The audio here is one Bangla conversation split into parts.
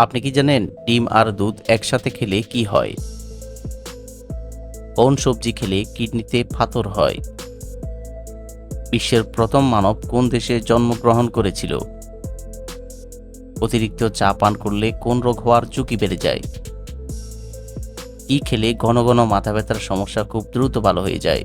আপনি কি জানেন ডিম আর দুধ একসাথে খেলে কি হয়? কোন সবজি খেলে কিডনিতে ফাতর হয়? বিশ্বের প্রথম মানব কোন দেশে জন্মগ্রহণ করেছিল? অতিরিক্ত চা পান করলে কোন রোগ হওয়ার ঝুঁকি বেড়ে যায়? কি খেলে ঘন ঘন মাথা ব্যথার সমস্যা খুব দ্রুত ভালো হয়ে যায়?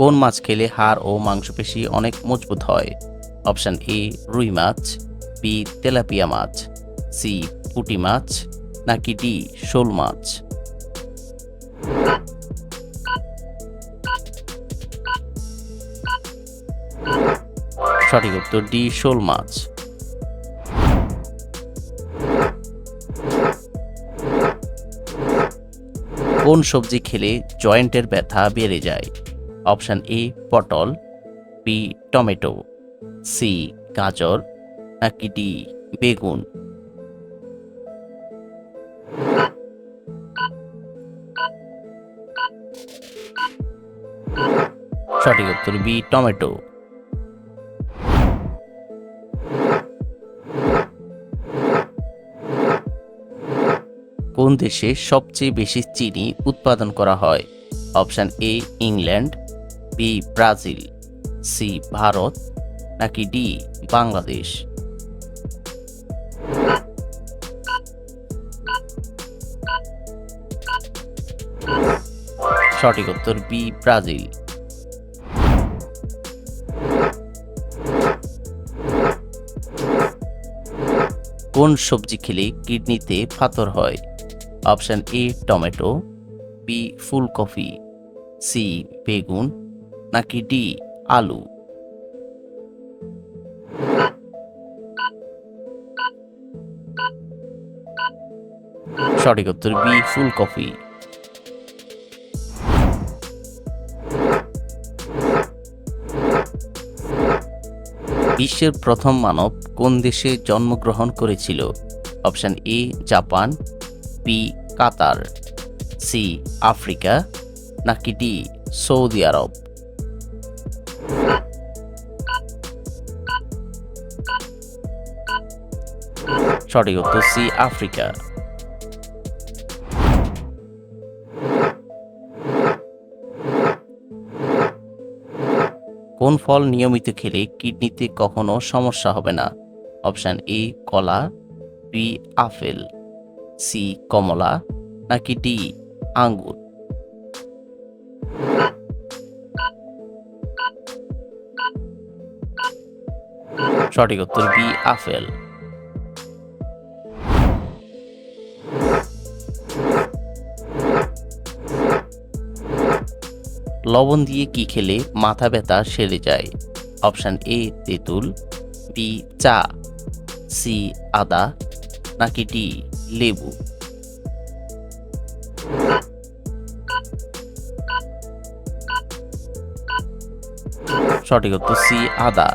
কোন মাছ খেলে হাড় ও মাংসপেশি অনেক মজবুত হয়? অপশান এ, রুই মাছ, বি, তেলাপিয়া মাছ, সি, পুঁটি মাছ, নাকি ডি, শোল মাছ? সঠিক উত্তর ডি, শোল মাছ। কোন সবজি খেলে জয়েন্টের ব্যথা বেড়ে যায়? অপশান এ, পটল, বি, টমেটো, সি, গাজর, নাকি ডি, বেগুন? সঠিক উত্তর বি, টমেটো। কোন দেশে সবচেয়ে বেশি চিনি উৎপাদন করা হয়? Option A, England B, Brazil, C, Bharat, নাকি ডি, বাংলাদেশ? সঠিক উত্তর বি, ব্রাজিল। কোন সবজি খেলে কিডনিতে ফাতর হয়? অপশান এ, টমেটো, বি, ফুলকপি, সি, বেগুন নাকি ডি, আলু? সঠিক উত্তর বি ফুলকপি বিশ্বের প্রথম মানব কোন দেশে জন্মগ্রহণ করেছিল? Option A, Japan, B, Qatar, C, Africa, নাকি ডি, সৌদি আরব? সঠিক উত্তর সি, আফ্রিকা। কোন ফল নিয়মিত খেলে কিডনিতে কখনো সমস্যা হবে না? অপশান এ, কলা, বি, আপেল, সি, কমলা, নাকি ডি, আঙ্গুর। সঠিক উত্তর বি, আপেল। লবণ দিয়ে কি খেলে মাথা ব্যথা সেরে যায়? অপশান এ, তেঁতুল, বি, চা, সি, আদা, নাকি ডি, লেবু? সঠিক উত্তর সি, আদা।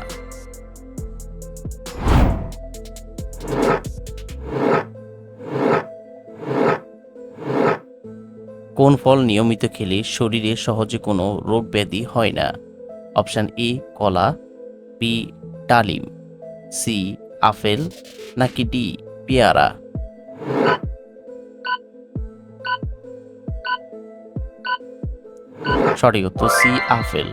কোন ফল নিয়মিত খেলে শরীরে সহজে কোনো রোগ ব্যাধি হয় না? অপশান এ, কলা, বি, ডালিম, সি, আপেল, নাকি ডি, পেয়ারা? সঠিক উত্তর সি, আপেল।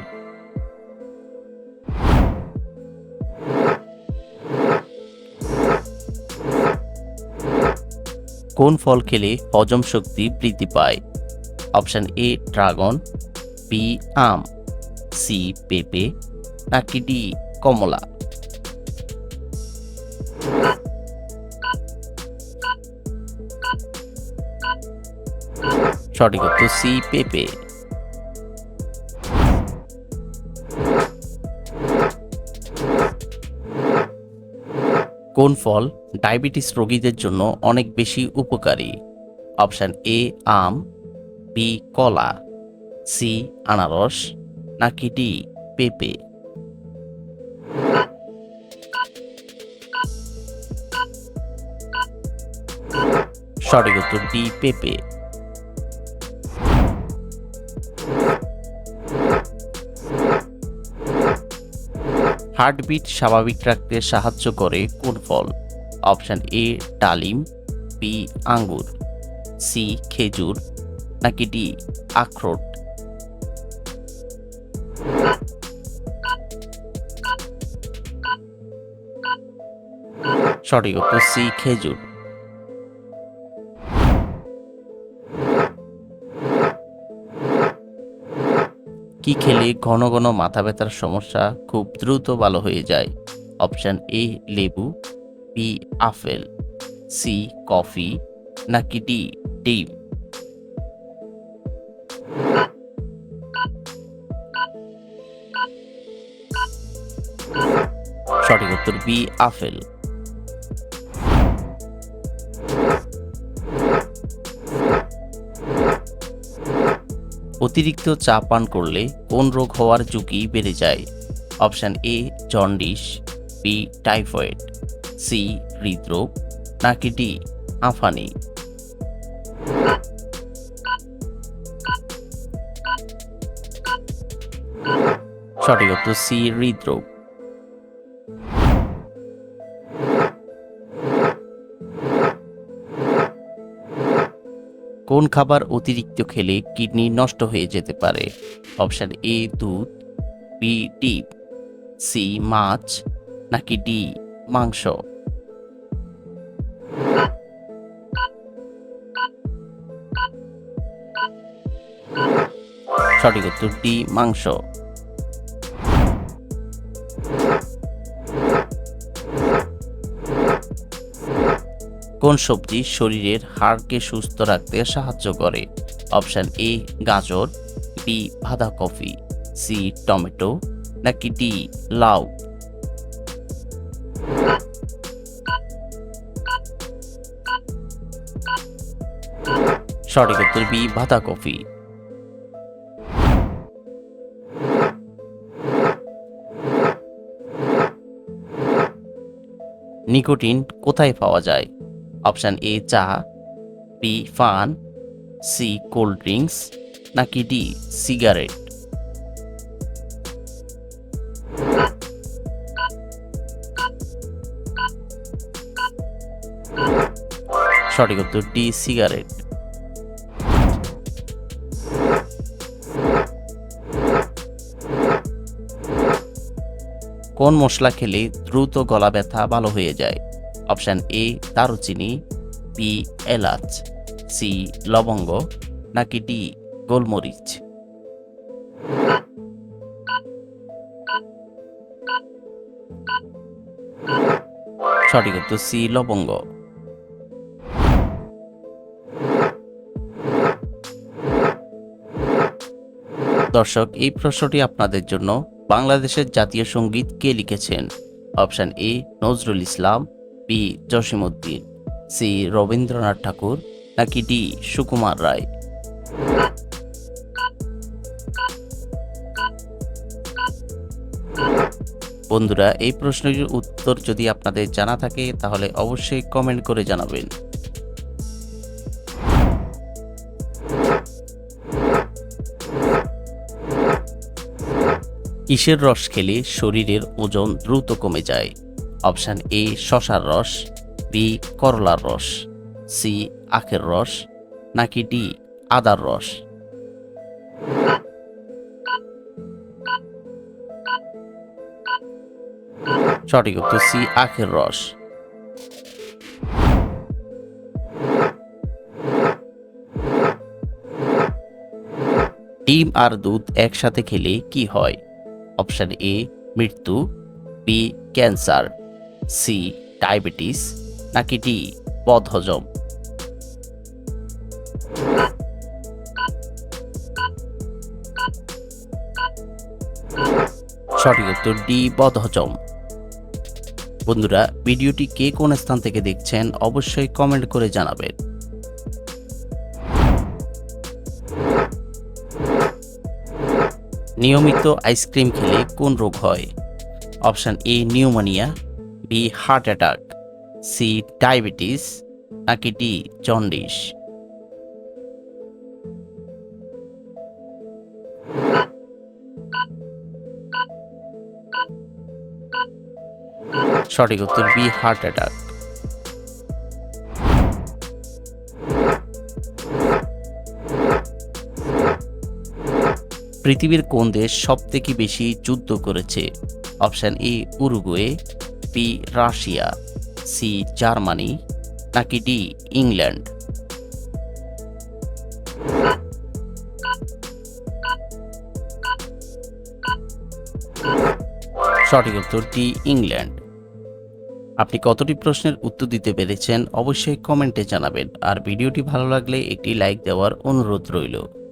কোন ফল খেলে হজম শক্তি বৃদ্ধি পায়? অপশান এ, ড্রাগন বি আম সি পেঁপে, নাকি ডি কমলা। সঠিক উত্তর সি পেঁপে। কোন ফল ডায়াবেটিস রোগীদের জন্য অনেক বেশি উপকারী? অপশান এ, আম বি কলা, সি আনারস, নাকি ডি পেঁপে? সঠিক উত্তর ডি পেঁপে। হার্টবিট স্বাভাবিক রাখতে সাহায্য করে কোন ফল? অপশান এ, ডালিম, বি, আঙ্গুর, সি, খেজুর নাকি ডি, আখরোট? সঠিক উত্তর সি খেজুর। কি খেলে ঘন ঘন মাথা ব্যথার সমস্যা খুব দ্রুত ভালো হয়ে যায়? অপশান এ লেবু বি আপেল সি কফি, নাকি ডি ডিম? সঠিক উত্তর বি, আপেল। অতিরিক্ত চা পান করলে কোন রোগ হওয়ার ঝুঁকি বেড়ে যায়? Option A, jaundice, B, typhoid, C, হৃদরোগ, নাকি ডি আফানি সঠিক উত্তর সি, হৃদরোগ। কোন খাবার অতিরিক্ত খেলে কিডনি নষ্ট হয়ে যেতে পারে? অপশান এ, দুধ বি ডিপ সি মাছ, নাকি ডি মাংস? সঠিক উত্তর ডি মাংস। কোন সবজি শরীরের হাড়কে সুস্থ রাখতে সাহায্য করে? অপশান এ, গাজর, বি, বাঁধাকপি, সি, টমেটো, নাকি ডি, লাউ? সঠিক উত্তর বি, বাঁধাকপি। নিকোটিন কোথায় পাওয়া যায়? অপশান এ চা বি ফান সি কোল্ড ড্রিঙ্কস, নাকি ডি সিগারেট? সঠিক উত্তর ডি সিগারেট। কোন মশলা খেলে দ্রুত গলা ব্যথা ভালো হয়ে যায়? অপশান এ, দারুচিনি, বি, এলাচ, সি, লবঙ্গ, নাকি ডি, গোলমরিচ? সঠিক উত্তর সি, লবঙ্গ। দর্শক, এই প্রশ্নটি আপনাদের জন্য বাংলাদেশের জাতীয় সংগীত কে লিখেছেন? Option A, Nazrul Islam B Jasimuddin, C Rabindranath Thakur, নাকি ডি সুকুমার রায়? বন্ধুরা, এই প্রশ্নের উত্তর যদি আপনাদের জানা থাকে, তাহলে অবশ্যই কমেন্ট করে জানাবেন। কিসের রস খেলে শরীরের ওজন দ্রুত কমে যায়? অপশান এ শশার রস বি করলার রস সি আখের রস, নাকি ডি আদার রস? সঠিক উত্তর সি আখের রস। ডিম আর দুধ একসাথে খেলে কি হয়? অপশান এ মৃত্যু বি ক্যান্সার। সি, ডায়াবেটিস, নাকি ডি, বদহজম? সঠিক উত্তর ডি, বদহজম। বন্ধুরা, ভিডিওটি কে কোন স্থান থেকে দেখছেন অবশ্যই কমেন্ট করে জানাবেন। নিয়মিত আইসক্রিম খেলে কোন রোগ হয়? Option A, pneumonia B heart attack, C diabetes, নাকি ডি জন্ডিস? সঠিক উত্তর বি হার্ট অ্যাটাক। পৃথিবীর কোন দেশ সব থেকে বেশি যুদ্ধ করেছে? Option A, Uruguay. B Russia, C Germany, নাকি ডি ইংল্যান্ড? সঠিক উত্তর ডি ইংল্যান্ড। আপনি কতটি প্রশ্নের উত্তর দিতে পেরেছেন অবশ্যই কমেন্টে জানাবেন। আর ভিডিওটি ভালো লাগলে একটি লাইক দেওয়ার অনুরোধ রইল।